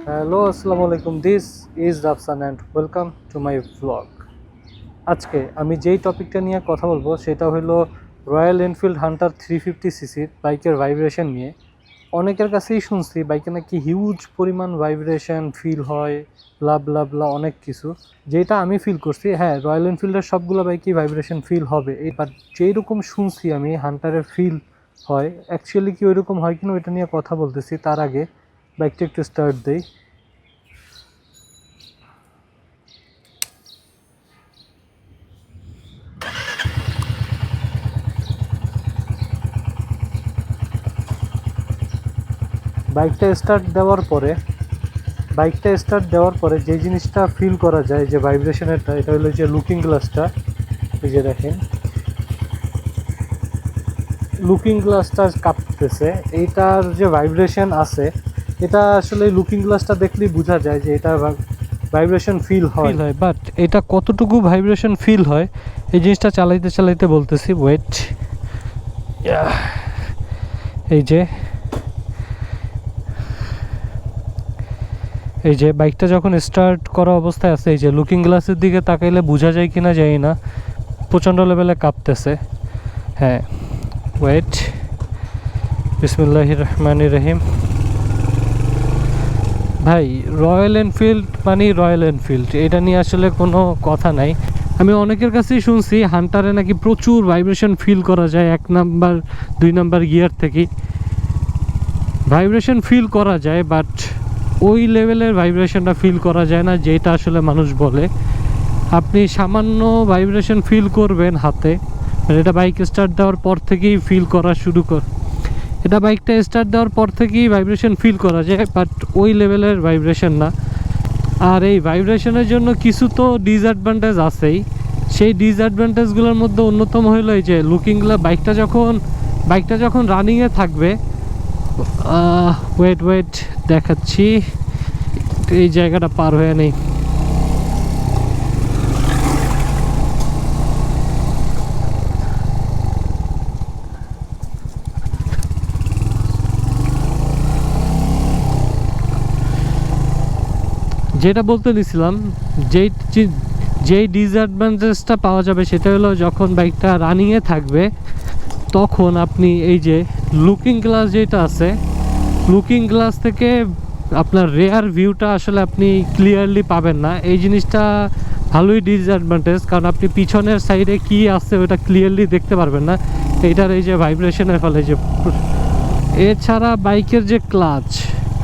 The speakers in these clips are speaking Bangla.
আসসালামু আলাইকুম this is Rafsan and welcome to my blog আজকে আমি যেই টপিকটা নিয়ে কথা বলব, সেটা হলো Royal Enfield hunter three fifty সিসির বাইকের ভাইব্রেশন নিয়ে। অনেকের কাছেই শুনছি বাইকে নাকি হিউজ পরিমাণ ভাইব্রেশন ফিল হয় লাভ লাভ লা অনেক কিছু। যেটা আমি ফিল করছি হ্যাঁ রয়্যাল এনফিল্ডের সবগুলো বাইকেই ভাইব্রেশন ফিল হবে। বাট যেই রকম শুনছি আমি হান্টারের ফিল হয় অ্যাকচুয়ালি কি ওইরকম হয় কিনা, ওইটা নিয়ে কথা বলতেছি। তার আগে বাইকটা একটু স্টার্ট দেই বাইকটা স্টার্ট দেওয়ার পরে বাইকটা স্টার্ট দেওয়ার পরে যে জিনিসটা ফিল করা যায়, যে ভাইব্রেশনেরটা এটা হলো যে লুকিং গ্লাসটা এই যে দেখেন। লুকিং গ্লাসটা কাঁপতেছে। এইটার যে ভাইব্রেশন আছে এটা আসলে লুকিং গ্লাসটা দেখলেই বোঝা যায় যে এটা ভাইব্রেশন ফিল হয়। হয় বাট এটা কতটুকু ভাইব্রেশন ফিল হয়, এই জিনিসটা চালাইতে চালাইতে বলতেছি ওয়েট এই যে। এই যে বাইকটা যখন স্টার্ট করা অবস্থায় আছে, এই যে লুকিং গ্লাসের দিকে তাকাইলে বোঝা যায় কিনা জানি না, প্রচণ্ড লেভেলে কাঁপতেছে। হ্যাঁ ওয়েট বিসমুল্লাহ রহমান রহিম। ভাই রয়্যাল এনফিল্ড মানে রয়্যাল এনফিল্ড এটা নিয়ে আসলে কোনো কথা নাই। আমি অনেকের কাছেই শুনছি হান্টারে নাকি প্রচুর ভাইব্রেশন ফিল করা যায়, এক নাম্বার, দুই নাম্বার গিয়ার থেকে। ভাইব্রেশন ফিল করা যায় বাট ওই লেভেলের ভাইব্রেশনটা ফিল করা যায় না, যেটা আসলে মানুষ বলে। আপনি সামান্য ভাইব্রেশন ফিল করবেন হাতে মানে এটা বাইক স্টার্ট দেওয়ার পর থেকেই ফিল করা শুরু কর এটা বাইকটা স্টার্ট দেওয়ার পর থেকেই ভাইব্রেশন ফিল করা যায় বাট ওই লেভেলের ভাইব্রেশন না। আর এই ভাইব্রেশনের জন্য কিছু তো ডিসঅ্যাডভান্টেজ আছেই। সেই ডিসঅ্যাডভান্টেজগুলোর মধ্যে অন্যতম হলো এই যে লুকিংগুলো বাইকটা যখন বাইকটা যখন রানিংয়ে থাকবে ওয়েট ওয়েট দেখাচ্ছি। এই জায়গাটা পার হয়ে নেই। যেটা বলতে নিছিলাম যেই যেই ডিসঅ্যাডভান্টেজটা পাওয়া যাবে সেটা হলো যখন বাইকটা রানিংয়ে থাকবে, তখন আপনি এই যে লুকিং গ্লাস যেটা আছে লুকিং গ্লাস থেকে আপনার রেয়ার ভিউটা আসলে আপনি ক্লিয়ারলি পাবেন না। এই জিনিসটা ভালোই ডিসঅ্যাডভান্টেজ কারণ আপনি পিছনের সাইডে কি আছে ওটা ক্লিয়ারলি দেখতে পারবেন না। এইটার এই যে ভাইব্রেশনের ফলে যে এছাড়া বাইকের যে ক্লাচ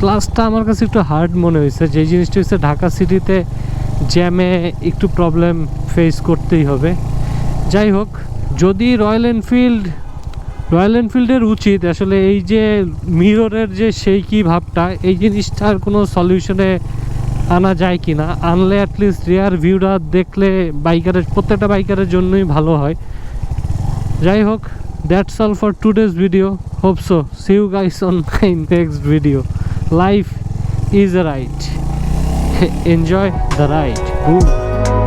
ক্লাচটা আমার কাছে একটু হার্ড মনে হয়েছে। যে জিনিসটা হচ্ছে ঢাকা সিটিতে জ্যামে একটু প্রবলেম ফেস করতেই হবে। যাই হোক, যদি রয়্যাল এনফিল্ড রয়্যাল এনফিল্ডের উচিত, আসলে এই যে মিররের যে সেই কি ভাবটা, এই জিনিসটার কোনো সলিউশনে আনা যায় কি না আনলে অ্যাটলিস্ট রেয়ার ভিউটা দেখলে বাইকারের প্রত্যেকটা বাইকারের জন্যই ভালো হয়। যাই হোক that's all for today's video hope so see you guys on my next video life is a ride enjoy the ride.